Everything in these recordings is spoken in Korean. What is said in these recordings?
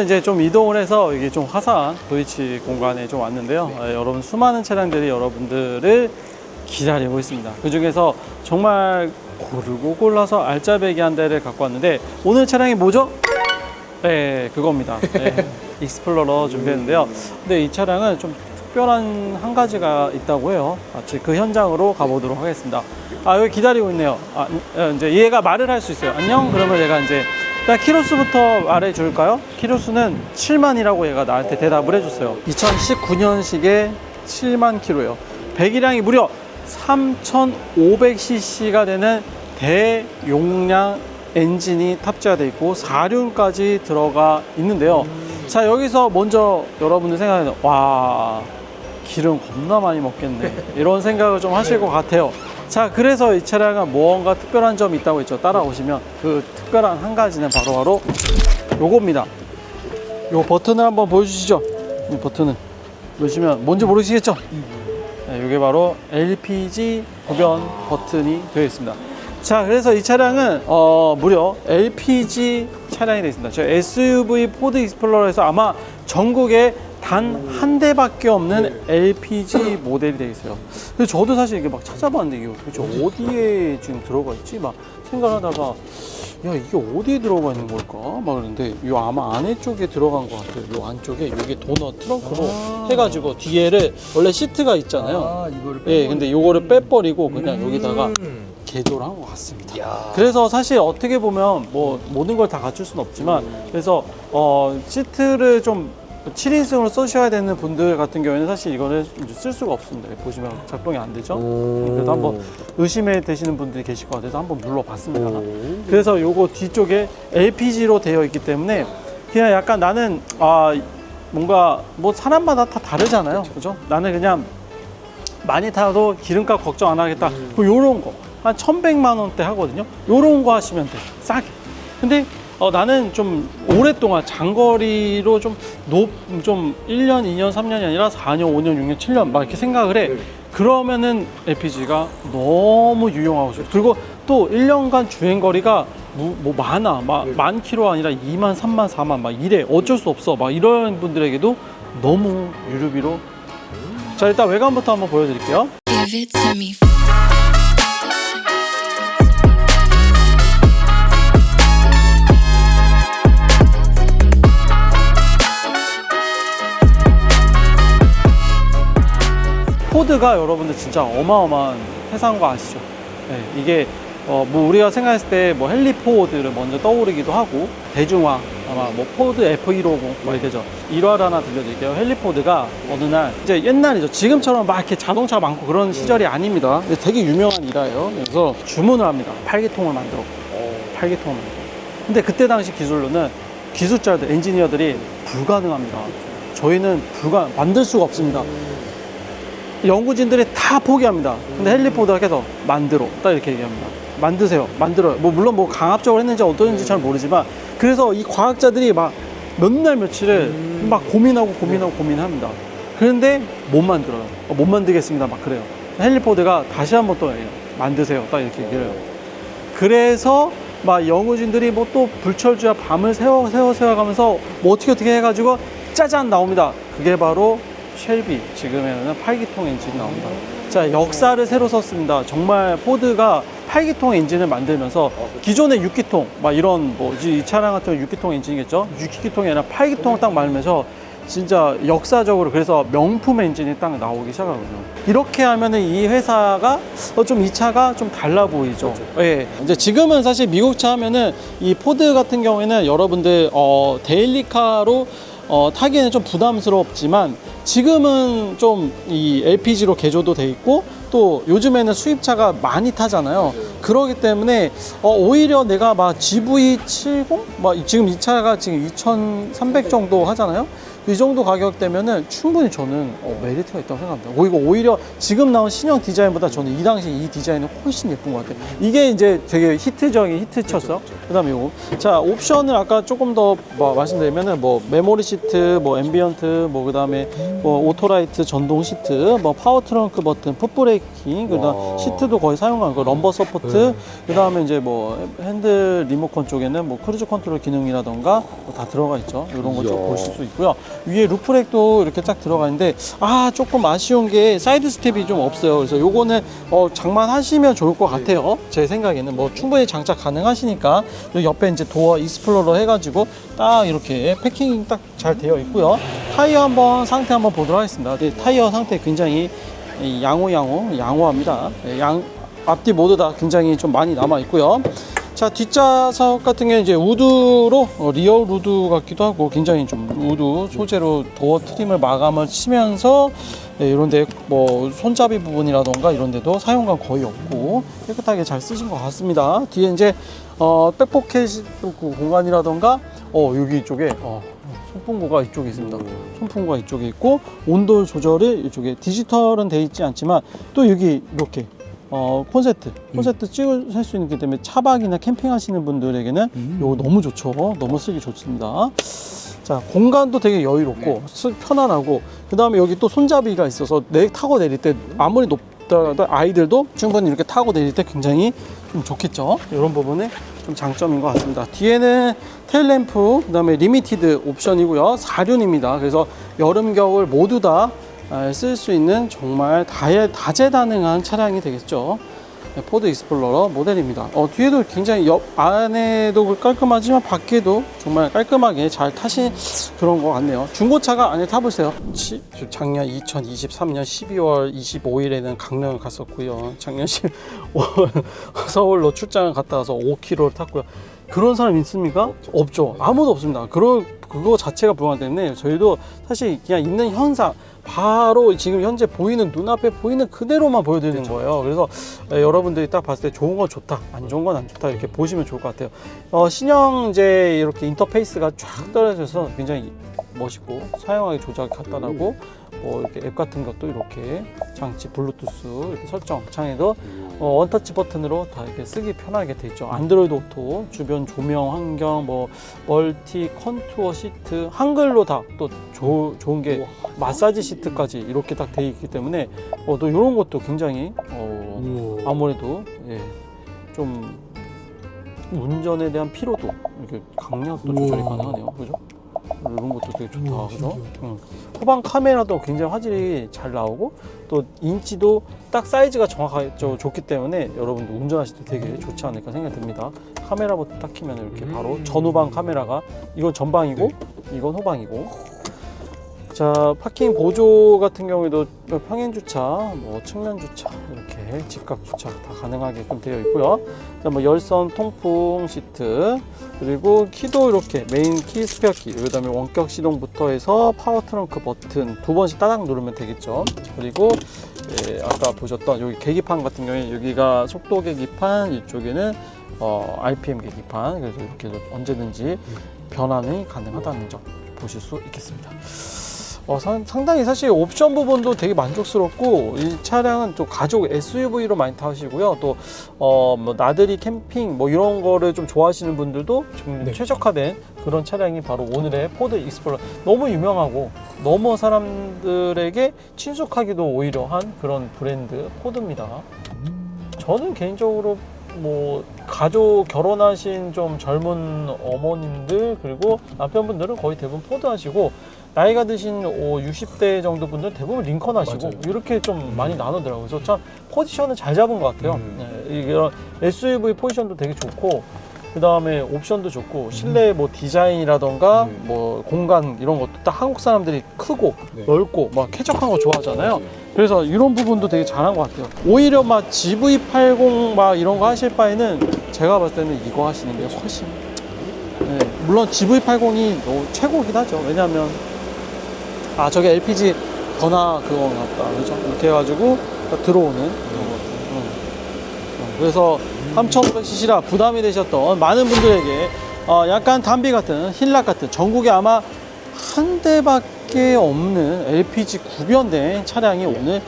여러분들 이제 좀 이동을 해서 이게 좀 화사한 도이치 공간에 좀 왔는데요. 아, 여러분 수많은 차량들이 여러분들을 기다리고 있습니다. 그 중에서 정말 고르고 골라서 알짜배기 한 대를 갖고 왔는데 오늘 차량이 뭐죠? 네, 그겁니다. 네, 익스플로러 준비했는데요. 근데 이 차량은 좀 특별한 한 가지가 있다고 해요. 같이 그 현장으로 가보도록 하겠습니다. 아, 여기 기다리고 있네요. 아, 음, 이제 얘가 말을 할 수 있어요. 안녕? 그러면 얘가 이제 일단 키로수부터 말해 줄까요? 키로수는 7만이라고 얘가 나한테 대답을 해줬어요. 2019년식에 7만 키로예요. 배기량이 무려 3,500cc가 되는 대용량 엔진이 탑재가 되어 있고 4륜까지 들어가 있는데요. 자 여기서 먼저 여러분들 생각하는 와 기름 겁나 많이 먹겠네 이런 생각을 좀 하실 것 같아요. 자 그래서 이 차량은 무언가 특별한 점이 있다고 했죠. 따라오시면 그 특별한 한 가지는 바로 바로 요겁니다. 요 버튼을 한번 보여주시죠. 이 버튼을 보시면 뭔지 모르시겠죠? 네, 이게 바로 LPG 구변 버튼이 되어 있습니다. 자, 그래서 이 차량은 어, 무려 LPG 차량이 되어 있습니다. 저 SUV 포드 익스플로러에서 아마 전국에 단 한 대밖에 없는 LPG 모델이 되어 있어요. 근데 저도 사실 이게 막 찾아봤는데 이게 도대체 어디에 지금 들어가 있지? 막 생각하다가 야 이게 어디에 들어가 있는 걸까? 막 그러는데 이 아마 안에 쪽에 들어간 것 같아요. 이 안쪽에 이게 도넛 트렁크로 아. 해가지고 뒤에를 원래 시트가 있잖아요. 아, 이거를 예, 근데 요거를 빼버리고 그냥 음. 여기다가 개조를 한 것 같습니다. 야. 그래서 사실 어떻게 보면 뭐 모든 걸 다 갖출 수는 없지만 그래서 어 시트를 좀 7인승으로 쓰셔야 되는 분들 같은 경우에는 사실 이거는 이제 쓸 수가 없습니다. 보시면 작동이 안 되죠. 그래도 한번 의심에 되시는 분들이 계실 것 같아서 한번 눌러봤습니다. 그래서 요거 뒤쪽에 LPG로 되어 있기 때문에 그냥 약간 나는 아 뭔가 뭐 사람마다 다 다르잖아요. 그죠? 나는 그냥 많이 타도 기름값 걱정 안 하겠다. 뭐 요런 거. 한 1100만 원대 하거든요. 요런 거 하시면 돼. 싸게. 근데 어, 나는 좀 오랫동안 장거리로 좀 높, 좀 1년, 2년, 3년이 아니라 4년, 5년, 6년, 7년 막 이렇게 생각을 해. 그러면은 LPG가 너무 유용하고 좋아. 그리고 또 1년간 주행 거리가 무- 뭐 많아. 막 만 킬로 아니라 2만, 3만, 4만 막 이래. 어쩔 수 없어. 막 이런 분들에게도 너무 유료비로. 자, 일단 외관부터 한번 보여드릴게요. 포드가 여러분들 진짜 어마어마한 회사인 거 아시죠? 네, 이게 어, 뭐 우리가 생각했을 때뭐 헬리포드를 먼저 떠오르기도 하고 대중화 아마 뭐 포드 F150 뭐 이렇게죠. 일화를 하나 들려드릴게요. 헬리포드가 어느 날 이제 옛날이죠. 지금처럼 막 이렇게 자동차 많고 그런 시절이 아닙니다. 되게 유명한 일화예요. 그래서 주문을 합니다. 팔기통을 만들어. 팔기통을 만들어. 근데 그때 당시 기술로는 기술자들, 엔지니어들이 불가능합니다. 저희는 불가 만들 수가 없습니다. 연구진들이 다 포기합니다. 근데 헬리포드가 계속 만들어. 딱 이렇게 얘기합니다. 만드세요. 만들어요. 뭐, 물론 뭐 강압적으로 했는지 어떠는지 잘 모르지만 그래서 이 과학자들이 막 몇 날 며칠을 막 고민하고 고민하고 고민합니다. 그런데 못 만들어요. 어, 못 만들겠습니다. 막 그래요. 헬리포드가 다시 한번 또 얘기해요. 만드세요. 딱 이렇게 얘기를 해요. 그래서 막 연구진들이 뭐 또 불철주야 밤을 세워 세워 세워 가면서 뭐 어떻게 어떻게 해가지고 짜잔 나옵니다. 그게 바로 쉘비 지금에는 8기통 엔진이 나옵니다. 자 역사를 새로 썼습니다. 정말 포드가 8기통 엔진을 만들면서 기존의 6기통 막 이런 뭐 이 차량 같은 경우 6기통 엔진이겠죠. 6기통이 아니라 8기통을 딱 만들면서 진짜 역사적으로 그래서 명품 엔진이 딱 나오기 시작하거든요. 이렇게 하면은 이 회사가 어, 좀 이 차가 좀 달라 보이죠. 예. 이제 지금은 사실 미국 차 하면은 이 포드 같은 경우에는 여러분들 어, 데일리카로 어, 타기에는 좀 부담스럽지만 지금은 좀 이 LPG로 개조도 돼 있고 또 요즘에는 수입차가 많이 타잖아요. 그러기 때문에 어, 오히려 내가 막 GV70 막 지금 이 차가 지금 2,300 정도 하잖아요. 이 정도 가격대면은 충분히 저는 어, 메리트가 있다고 생각합니다. 오, 이거 오히려 지금 나온 신형 디자인보다 저는 이 당시 이 디자인은 훨씬 예쁜 것 같아요. 이게 이제 되게 히트적인 히트 쳤어. 그 다음에 이거 자 옵션을 아까 조금 더 뭐 말씀드리면은 뭐 메모리 시트, 뭐 앰비언트, 뭐 그 다음에 뭐 오토라이트 전동 시트, 뭐 파워 트렁크 버튼, 풋 브레이크 브레이킹, 그 다음 와. 시트도 거의 사용한 그 럼버 서포트, 네. 그다음에 이제 뭐 핸들 리모컨 쪽에는 뭐 크루즈 컨트롤 기능이라던가 뭐 다 들어가 있죠. 이런 거쭉 이야. 보실 수 있고요. 위에 루프렉도 이렇게 딱 들어가 있는데 아 조금 아쉬운 게 사이드 스텝이 좀 없어요. 그래서 요거는 어, 장만하시면 좋을 것 같아요. 제 생각에는 뭐 충분히 장착 가능하시니까 옆에 이제 도어 익스플로러 해가지고 딱 이렇게 패킹 딱 잘 되어 있고요. 타이어 한번 상태 한번 보도록 하겠습니다. 네, 타이어 상태 굉장히 이 양호 양호 양호합니다. 네, 양 앞뒤 모두 다 굉장히 좀 많이 남아 있고요. 자 뒷좌석 같은 경우는 이제 우드로 어, 리얼 우드 같기도 하고 굉장히 좀 우드 소재로 도어 트림을 마감을 치면서 네, 이런데 뭐 손잡이 부분이라던가 이런데도 사용감 거의 없고 깨끗하게 잘 쓰신 것 같습니다. 뒤에 이제 어, 백포켓 그 공간이라던가 어 여기 이쪽에 어, 손풍구가 이쪽에 있습니다. 손풍구가 이쪽에 있고 온도 조절이 이쪽에 디지털은 돼 있지 않지만 또 여기 이렇게 어 콘센트 콘센트 찍을 수 있는 게 때문에 차박이나 캠핑하시는 분들에게는 이거 너무 좋죠. 너무 쓰기 좋습니다. 자 공간도 되게 여유롭고 쓰- 편안하고 그 다음에 여기 또 손잡이가 있어서 내 타고 내릴 때 아무리 높더라도 아이들도 충분히 이렇게 타고 내릴 때 굉장히 좀 좋겠죠? 이런 부분이 좀 장점인 것 같습니다. 뒤에는 테일램프 그 다음에 리미티드 옵션이고요. 4륜입니다. 그래서 여름 겨울 모두 다 쓸 수 있는 정말 다재, 다재다능한 차량이 되겠죠 네, 포드 익스플로러 모델입니다. 어, 뒤에도 굉장히 옆 안에도 깔끔하지만 밖에도 정말 깔끔하게 잘 타신 그런 것 같네요. 중고차가 안에 타보세요. 치- 저 작년 2023년 12월 25일에는 강릉을 갔었고요. 작년 10월 서울로 출장을 갔다 와서 5km를 탔고요. 그런 사람 있습니까? 없죠. 아무도 없습니다. 그러, 그거 자체가 불가능 때문에 저희도 사실 그냥 있는 현상 바로 지금 현재 보이는 눈앞에 보이는 그대로만 보여드리는 거예요. 그래서 에, 여러분들이 딱 봤을 때 좋은 건 좋다, 안 좋은 건 안 좋다 이렇게 보시면 좋을 것 같아요. 어, 신형 이제 이렇게 인터페이스가 쫙 떨어져서 굉장히 멋있고 사용하기 조작이 간단하고 뭐 이렇게 앱 같은 것도 이렇게 장치 블루투스 이렇게 설정 창에도 어, 원터치 버튼으로 다 이렇게 쓰기 편하게 돼 있죠. 안드로이드 오토, 주변 조명 환경, 뭐 멀티 컨투어 시트, 한글로 다 또 좋은 게 마사지 시트까지 이렇게 딱 돼 있기 때문에 어, 또 이런 것도 굉장히 어, 아무래도 예, 좀 운전에 대한 피로도 이렇게 강력도 조절이 우와. 가능하네요. 그죠? 이런 것도 되게 좋다. 우와, 그죠? 응. 후방 카메라도 굉장히 화질이 잘 나오고 또 인치도 딱 사이즈가 정확하게 저- 좋기 때문에 여러분들 운전하실 때 되게 좋지 않을까 생각이 듭니다. 카메라 버튼 딱 키면 이렇게 바로 음. 전후방 카메라가 이건 전방이고 네. 이건 후방이고 자 파킹 보조 같은 경우에도 평행 주차, 뭐 측면 주차 이렇게 직각 주차 다 가능하게끔 되어 있고요. 자 뭐 열선 통풍 시트 그리고 키도 이렇게 메인 키 스페어 키 그다음에 원격 시동부터 해서 파워 트렁크 버튼 두 번씩 따닥 누르면 되겠죠. 그리고 예, 아까 보셨던 여기 계기판 같은 경우에 여기가 속도 계기판 이쪽에는 어, RPM 계기판 그래서 이렇게 언제든지 변환이 가능하다는 점 보실 수 있겠습니다. 어, 상, 상당히 사실 옵션 부분도 되게 만족스럽고 이 차량은 또 가족 SUV로 많이 타시고요. 또 어, 뭐 나들이 캠핑 뭐 이런 거를 좀 좋아하시는 분들도 좀 네. 최적화된 그런 차량이 바로 오늘의 포드 익스플로러 너무 유명하고 너무 사람들에게 친숙하기도 오히려 한 그런 브랜드 포드입니다. 저는 개인적으로 뭐 가족 결혼하신 좀 젊은 어머님들 그리고 남편분들은 거의 대부분 포드 하시고 나이가 드신 60대 정도 분들 대부분 링컨 하시고 맞아요. 이렇게 좀 많이 나누더라고요. 그래서 참 포지션을 잘 잡은 것 같아요. 음. 네, 이런 SUV 포지션도 되게 좋고 그 다음에 옵션도 좋고 실내 뭐 디자인이라던가 음. 뭐 공간 이런 것도 딱 한국 사람들이 크고 네. 넓고 막 쾌적한 거 좋아하잖아요. 맞아요. 그래서 이런 부분도 되게 잘한 것 같아요. 오히려 막 GV80 막 이런 거 하실 바에는 제가 봤을 때는 이거 하시는 게 훨씬. 네, 물론 GV80이 최고긴 하죠. 왜냐하면 아 저게 LPG 변화 그거 같다, 그죠? 이렇게 해가지고 들어오는 그런 거. 응. 응. 그래서 3,500cc라 부담이 되셨던 많은 분들에게 어, 약간 담비 같은 힐락 같은 전국에 아마 한 대밖에 없는 LPG 구변된 차량이 오늘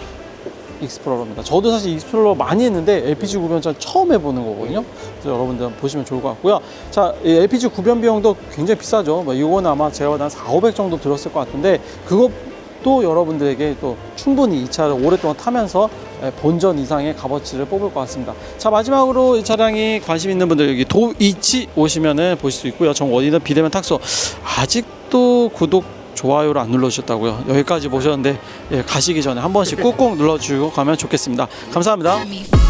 익스플로러입니다. 저도 사실 익스플로러 많이 했는데 LPG 구변차 처음 해보는 거거든요. 그래서 여러분들 보시면 좋을 것 같고요. 자, 이 LPG 구변 비용도 굉장히 비싸죠. 뭐 이건 아마 제가 한 4, 500 정도 들었을 것 같은데 그것도 여러분들에게 또 충분히 이 차를 오랫동안 타면서 예, 본전 이상의 값어치를 뽑을 것 같습니다. 자 마지막으로 이 차량이 관심 있는 분들 여기 도이치 오시면은 보실 수 있고요. 정 어디는 비대면 탁소 아직도 구독 좋아요를 안 눌러주셨다고요. 여기까지 보셨는데 예, 가시기 전에 한 번씩 꾹꾹 눌러주고 가면 좋겠습니다. 감사합니다.